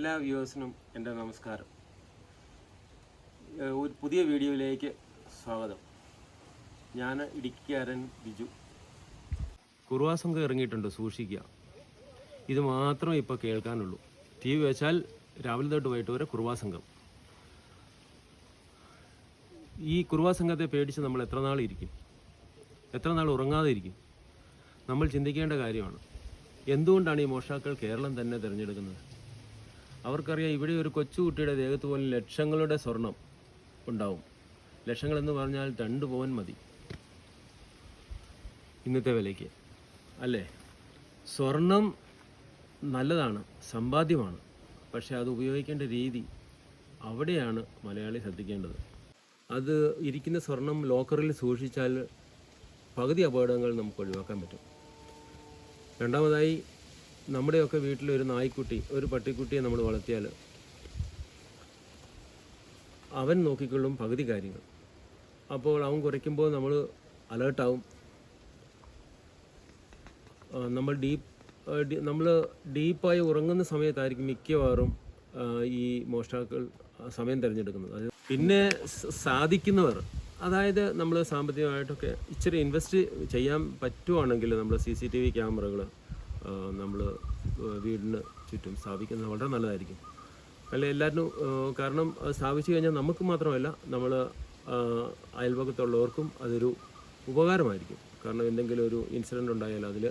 എല്ലാ വ്യൂവേഴ്സിനും എന്റെ നമസ്കാരം. ഒരു പുതിയ വീഡിയോയിലേക്ക് സ്വാഗതം. ഞാൻ ഇടുക്കിക്കാരൻ ബിജു. കുറുവാ സംഘം ഇറങ്ങിയിട്ടുണ്ട് സൂക്ഷിക്കുക. ഇത് മാത്രം ഇപ്പോൾ കേൾക്കാനുള്ളൂ. ടി വി വെച്ചാൽ രാവിലെ തൊട്ട് വൈകിട്ട് വരെ കുറുവാസംഘം ഈ കുറുവാസംഘത്തെ പേടിച്ച് നമ്മൾ എത്ര നാൾ ഇരിക്കും? എത്ര നാൾ ഉറങ്ങാതെ ഇരിക്കും? നമ്മൾ ചിന്തിക്കേണ്ട കാര്യമാണ്. എന്തുകൊണ്ടാണ് ഈ മോഷ്ടാക്കൾ കേരളം തന്നെ തിരഞ്ഞെടുക്കുന്നത്? അവർക്കറിയാം ഇവിടെ ഒരു കൊച്ചുകുട്ടിയുടെ ദേഹത്ത് പോലും ലക്ഷങ്ങളുടെ സ്വർണം ഉണ്ടാവും. ലക്ഷങ്ങൾ എന്ന് പറഞ്ഞാൽ രണ്ട് പവൻ മതി. ഇന്നത്തെ വിലയ്ക്ക്. അല്ലേ? സ്വർണം നല്ലതാണ് സമ്പാദ്യമാണ്. പക്ഷേ അത് ഉപയോഗിക്കേണ്ട രീതി അവിടെയാണ് മലയാളി ശ്രദ്ധിക്കേണ്ടത്. അത് ഇരിക്കുന്ന സ്വർണം ലോക്കറിൽ സൂക്ഷിച്ചാൽ പകുതി അപകടങ്ങൾ നമുക്ക് ഒഴിവാക്കാൻ പറ്റും. രണ്ടാമതായി നമ്മുടെയൊക്കെ വീട്ടിലൊരു നായ്ക്കുട്ടി ഒരു പട്ടിക്കുട്ടിയെ നമ്മൾ വളർത്തിയാൽ അവൻ നോക്കിക്കൊള്ളും പകുതി കാര്യങ്ങൾ. അപ്പോൾ അവൻ കുറയ്ക്കുമ്പോൾ നമ്മൾ അലേർട്ടാവും. നമ്മൾ ഡീപ്പ് നമ്മൾ ഡീപ്പായി ഉറങ്ങുന്ന സമയത്തായിരിക്കും മിക്കവാറും ഈ മോഷ്ടാക്കൾ സമയം തിരഞ്ഞെടുക്കുന്നത്. അത് പിന്നെ സാധിക്കുന്നവർ അതായത് നമ്മൾ സാമ്പത്തികമായിട്ടൊക്കെ ഇച്ചിരി ഇൻവെസ്റ്റ് ചെയ്യാൻ പറ്റുവാണെങ്കിൽ നമ്മൾ സി സി ടി വി ക്യാമറകൾ നമ്മൾ വീടിന് ചുറ്റും സ്ഥാപിക്കുന്നത് വളരെ നല്ലതായിരിക്കും. അല്ല എല്ലാവരും കാരണം അത് സ്ഥാപിച്ചു കഴിഞ്ഞാൽ നമുക്ക് മാത്രമല്ല നമ്മൾ അയൽപക്കത്തുള്ളവർക്കും അതൊരു ഉപകാരമായിരിക്കും. കാരണം എന്തെങ്കിലും ഒരു ഇൻസിഡന്റ് ഉണ്ടായാൽ അതിൽ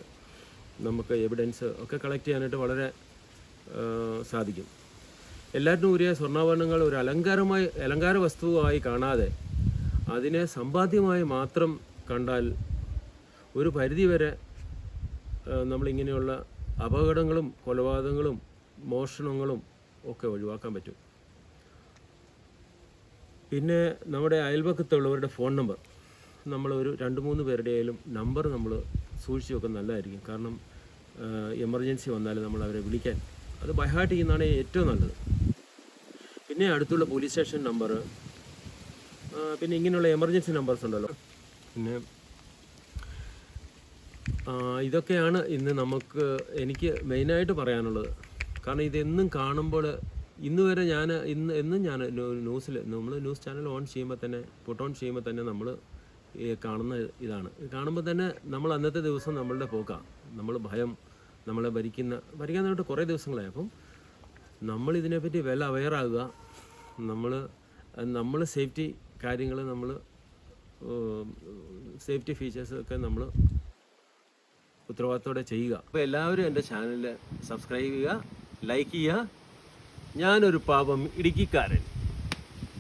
നമുക്ക് എവിഡൻസ് ഒക്കെ കളക്ട് ചെയ്യാനായിട്ട് വളരെ സാധിക്കും. എല്ലാറ്റിനും ഉരിയ സ്വർണാഭരണങ്ങൾ ഒരു അലങ്കാരമായി അലങ്കാര വസ്തുവായി കാണാതെ അതിനെ സമ്പാദ്യമായി മാത്രം കണ്ടാൽ ഒരു പരിധിവരെ നമ്മളിങ്ങനെയുള്ള അപകടങ്ങളും കൊലപാതകങ്ങളും മോഷണങ്ങളും ഒക്കെ ഒഴിവാക്കാൻ പറ്റും. പിന്നെ നമ്മുടെ അയൽപക്കത്തുള്ളവരുടെ ഫോൺ നമ്പർ. നമ്മൾ ഒരു രണ്ട് മൂന്ന് പേരുടെ ആയാലും നമ്പർ നമ്മൾ സൂക്ഷിച്ച് വെക്കുന്നത് നല്ലതായിരിക്കും. കാരണം എമർജൻസി വന്നാൽ നമ്മൾ അവരെ വിളിക്കാൻ. അത് ബൈഹാർട്ട് ചെയ്യുന്നതാണ് ഏറ്റവും നല്ലത്. പിന്നെ അടുത്തുള്ള പോലീസ് സ്റ്റേഷൻ നമ്പർ പിന്നെ ഇങ്ങനെയുള്ള എമർജൻസി നമ്പേഴ്സ് ഉണ്ടല്ലോ. പിന്നെ ഇതൊക്കെയാണ് ഇന്ന് നമുക്ക് എനിക്ക് മെയിനായിട്ട് പറയാനുള്ളത്. കാരണം ഇതെന്നും കാണുമ്പോൾ ഇന്ന് വരെ ഞാൻ ഇന്ന് എന്നും ഞാൻ ന്യൂസിൽ നമ്മൾ ന്യൂസ് ചാനൽ ഓൺ ചെയ്യുമ്പോൾ തന്നെ പുട്ട് ഓൺ ചെയ്യുമ്പോൾ തന്നെ നമ്മൾ കാണുന്ന ഇതാണ്. കാണുമ്പോൾ തന്നെ നമ്മൾ അന്നത്തെ ദിവസം നമ്മളുടെ പോക്കാണ് നമ്മൾ ഭയം നമ്മളെ ഭരിക്കുന്ന ഭരിക്കാനായിട്ട് കുറേ ദിവസങ്ങളായി. അപ്പം നമ്മൾ ഇതിനെപ്പറ്റി വെൽ അവെയറാകുക നമ്മൾ നമ്മൾ സേഫ്റ്റി കാര്യങ്ങൾ നമ്മൾ സേഫ്റ്റി ഫീച്ചേഴ്സൊക്കെ നമ്മൾ ഉത്തരവാദിത്തോടെ ചെയ്യുക. അപ്പോൾ എല്ലാവരും എന്റെ ചാനൽ സബ്സ്ക്രൈബ് ചെയ്യുക ലൈക്ക് ചെയ്യുക. ഞാനൊരു പാപം ഇടുക്കിക്കാരൻ.